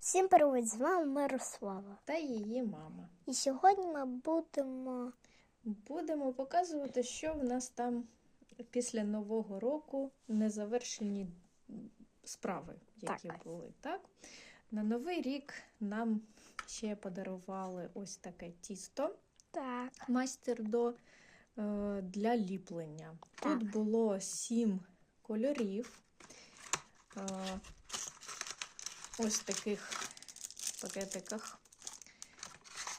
Всім привіт! З вами Мирослава. та її мама. І сьогодні ми будемо Будемо показувати, що в нас там після Нового року незавершені справи, які Так. були. Так? На Новий рік нам ще подарували ось таке тісто так. майстер до е, для ліплення. Так. Тут було сім кольорів. Ось в таких пакетиках.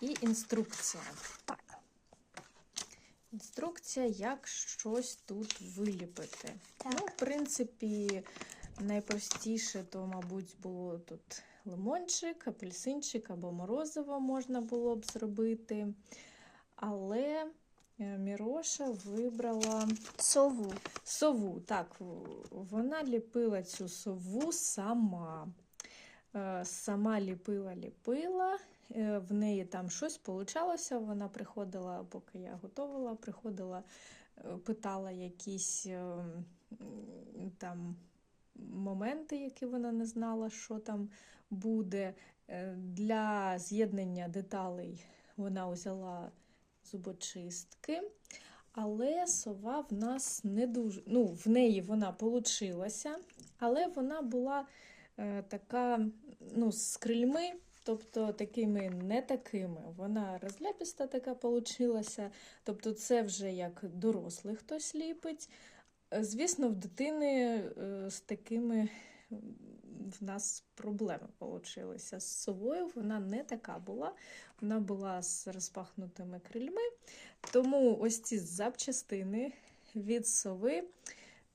І інструкція. Так. Інструкція, як щось тут виліпити. Так. Ну, в принципі, найпростіше, то, мабуть, було тут лимончик, апельсинчик або морозиво можна було б зробити. Але е, Міроша вибрала Сову. сову. Так, вона ліпила цю сову сама. Е, Сама ліпила, ліпила. Е, В неї там щось получалося. Вона приходила, поки я готувала, приходила, е, питала якісь там моменти, які вона не знала, що там буде. Для з'єднання деталей вона взяла зубочистки. Але сова в нас не дуже. Ну, в неї вона получилася, але вона була така ну, з крильми, тобто такими не такими. Вона розляпіста така получилася. Тобто, це вже як дорослий хтось ліпить. Е, Звісно, в дитини е, з такими в нас проблеми получилися. З совою вона не така була. Вона була з розпахнутими крильми. Тому ось ці запчастини від сови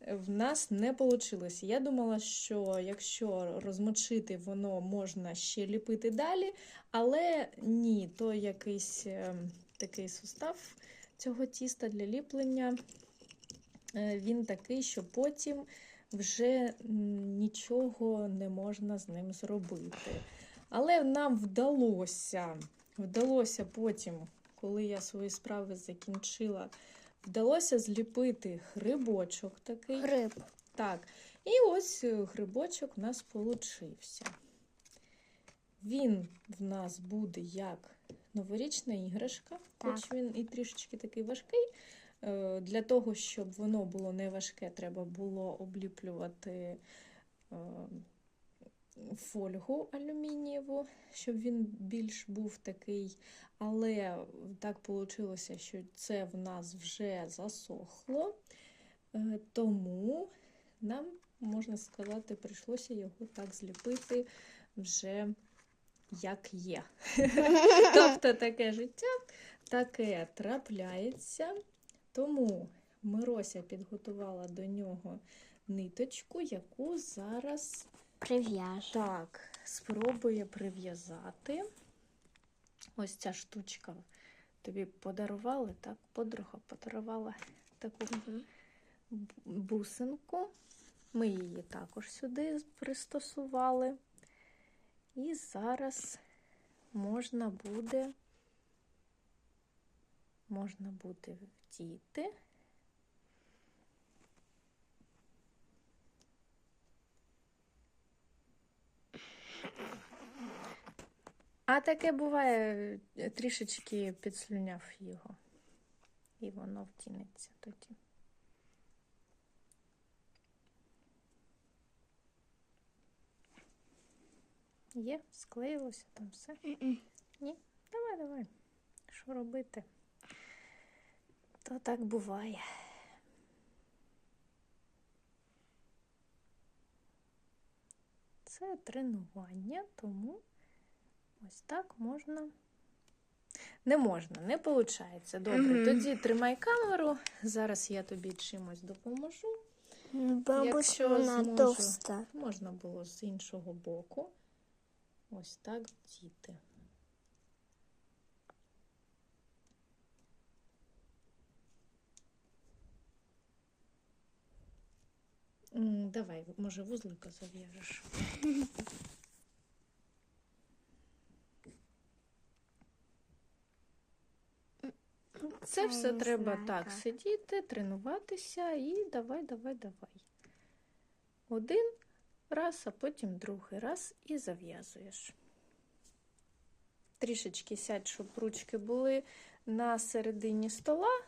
в нас не вийшло. Я думала, що якщо розмочити, воно можна ще ліпити далі, але ні, то якийсь е, такий сустав цього тіста для ліплення. е, Він такий, що потім вже нічого не можна з ним зробити. Але нам вдалося, вдалося потім, коли я свої справи закінчила, вдалося зліпити грибочок такий. Гриб. Так, і ось е, грибочок у нас получився. Він в нас буде як новорічна іграшка, хоч Так. він і трішечки такий важкий. Е, Для того, щоб воно було не важке, треба було обліплювати е, фольгу алюмінієву, щоб він більш був такий. Але так вийшло, що це в нас вже засохло. Е, Тому нам, можна сказати, прийшлося його так зліпити вже як є. тобто таке життя, таке трапляється. Тому Мирося підготувала до нього ниточку, яку зараз Прив'яж. так спробує прив'язати. Ось ця штучка тобі подарували, так? Подруга подарувала таку бусинку. Ми її також сюди пристосували. І зараз можна буде, можна буде вдіти. А таке буває, е, трішечки підслюняв його. І воно втінеться тоді. Є, склеїлося там все. Мгм. Ні? Давай, давай. Що робити? То так буває. Це тренування, тому ось так можна. Не можна, не виходить. Добре, Мгм. тоді тримай камеру. Зараз я тобі чимось допоможу. Бабусь, Якщо вона товста. Можна було з іншого боку. Ось так діти. Давай, може, вузлика зав'яжеш. Це все не треба знаю, так сидіти, тренуватися і давай, давай, давай. Один, раз, а потім другий раз і зав'язуєш. Трішечки сядь, щоб ручки були на середині стола.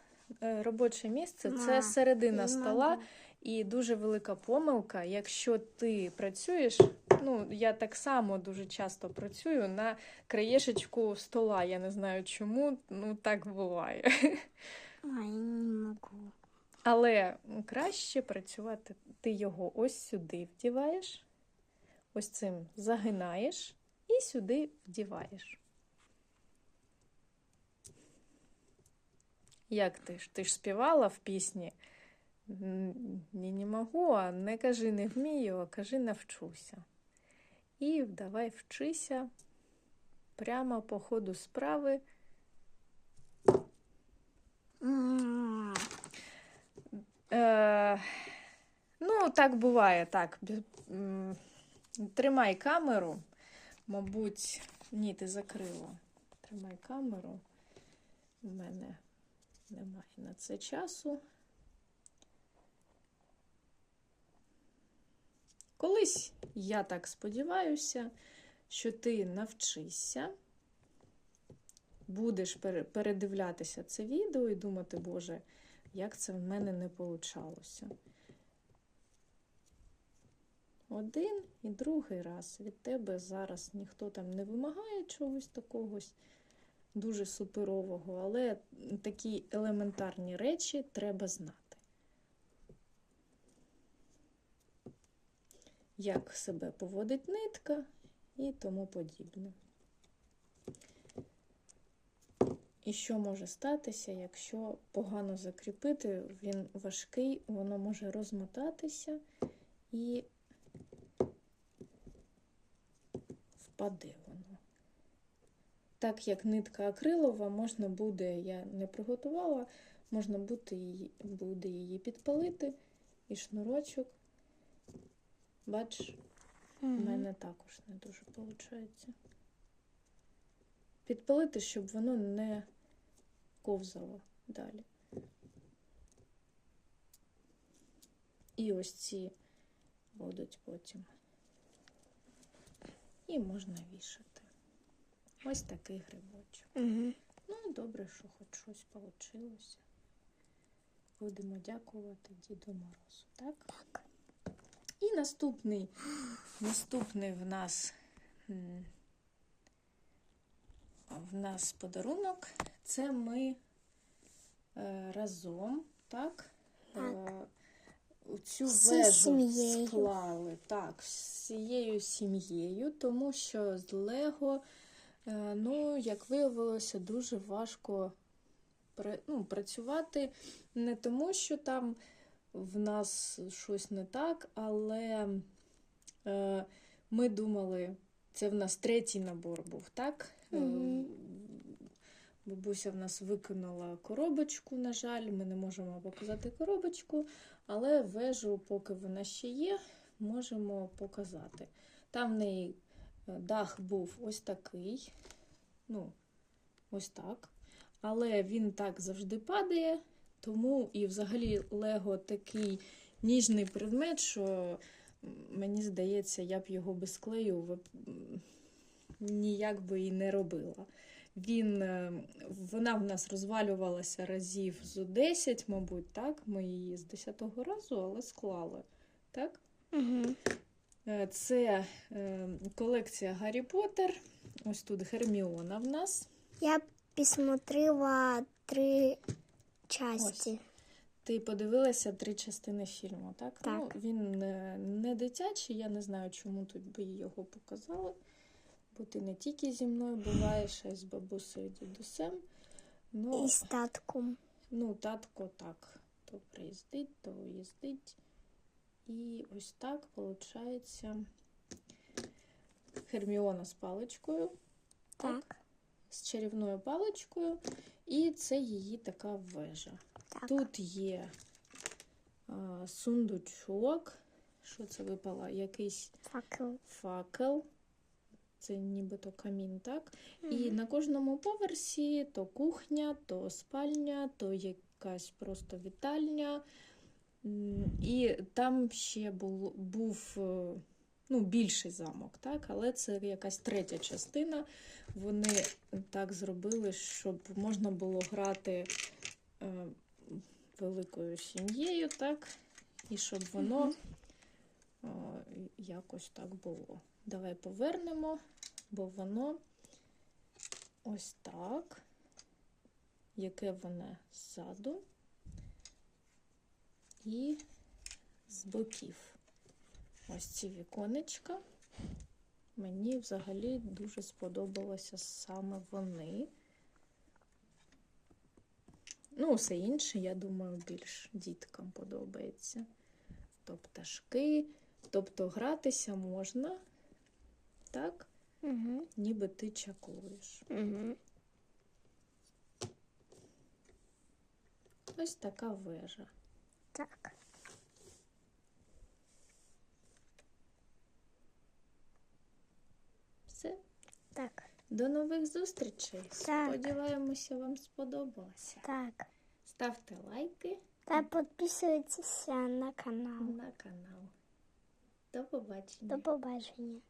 Е, Робоче місце це середина стола. І дуже велика помилка, якщо ти працюєш, ну я так само дуже часто працюю на краєшечку стола. Я не знаю чому, ну так буває. Ай, не можу. Але краще працювати. Ти його ось сюди вдіваєш, ось цим загинаєш і сюди вдіваєш. Як ти ж? Ти ж співала в пісні? Ні, не можу, а не кажи не вмію, а кажи навчуся. І давай вчися прямо по ходу справи. Е, ну, так буває, так. Тримай камеру. Мабуть, ні, ти закрила. Тримай камеру. У мене немає на це часу. Колись я так сподіваюся, що ти навчишся, будеш передивлятися це відео і думати, Боже, як це в мене не получалося. Один і другий раз від тебе зараз ніхто там не вимагає чогось такого дуже суперового, але такі елементарні речі треба знати. Як себе поводить нитка і тому подібне. І що може статися, якщо погано закріпити, він важкий, воно може розмотатися і впаде воно. Так як нитка акрилова, можна буде, я не приготувала, можна буде її, буде її підпалити, і шнурочок, бачиш, у мене також не дуже виходить. Підпалити, щоб воно не ковзало далі. І ось ці будуть потім. І можна вішати. Ось такий грибочок. Мгм. Ну, добре, що хоч щось вийшло. Будемо дякувати Діду Морозу, так? Так. І наступний, наступний в нас в нас подарунок. Це ми е, разом, так? Так. Е, цю вежу склали так, всією сім'єю, тому що з Лего, е, ну, як виявилося, дуже важко ну, працювати не тому, що там в нас щось не так, але е, ми думали, це в нас третій набор був, так? Мгм. Бабуся в нас викинула коробочку, на жаль, ми не можемо показати коробочку, але вежу, поки вона ще є, можемо показати. Там в неї е, дах був ось такий, ну, ось так. Але він так завжди падає, тому і взагалі Лего такий ніжний предмет, що мені здається, я б його без клею ніяк би і не робила. Він, е, вона в нас розвалювалася разів з 10, мабуть, так? Ми її з 10-го разу, але склали. Так? Е, Це е, колекція Гаррі Поттер. Ось тут Герміона в нас. Я посмотрела три части. Ти подивилася три частини фільму, так? Так. Ну, він не, не дитячий, я не знаю, чому тут би його показали. Бо ти не тільки зі мною буваєш, а й з бабусею і дідусем. Ну, И с татком. Ну, татко так. То приїздить, то уїздить. І ось так виходить Герміона з паличкою, Так. З чарівною паличкою, і це її така вежа. Так. Тут є а, сундучок. Що це випало? Якийсь Факел. факел. Це нібито камін, так? І на кожному поверсі то кухня, то спальня, то якась просто вітальня. І там ще був, був е, ну, більший замок, так? але це якась третя частина. Вони так зробили, щоб можна було грати е, великою сім'єю, так? І щоб воно е, якось так було. Давай повернемо, бо воно ось так, яке воно ззаду і з боків. Ось ці віконечка. Мені взагалі дуже сподобалося саме вони. Ну, все інше, я думаю, більш діткам подобається. То пташки, тобто гратися можна, так, Угу. ніби ти чаклуєш. Угу. Ось така вежа. Так. Все. Так. До нових зустрічей. Так. Сподіваємося, вам сподобалося. Так. Ставте лайки Та підписуйтеся на канал. на канал. До побачення. До побачення.